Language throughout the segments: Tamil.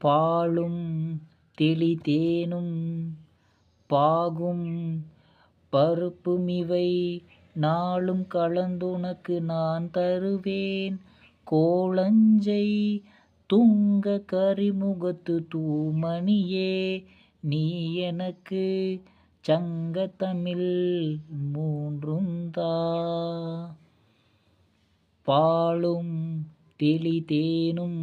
பாலும் தெளிதேனும் பாகும் பருப்புமிவை நாளும் கலந்துனக்கு நான் தருவேன் கோலஞ்சை துங்க கரிமுகத்து தூமணியே நீ எனக்கு சங்க தமிழ் மூன்றுந்தா. பாலும் தெளிதேனும்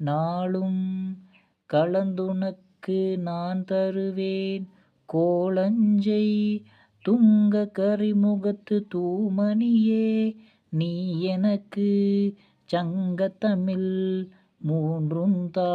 நாளும் கலந்துனக்கு நான் தருவேன் கோலஞ்சை துங்க கரிமுகத்து தூமணியே நீ எனக்கு சங்கத்தமிழ் மூன்றுந்தா.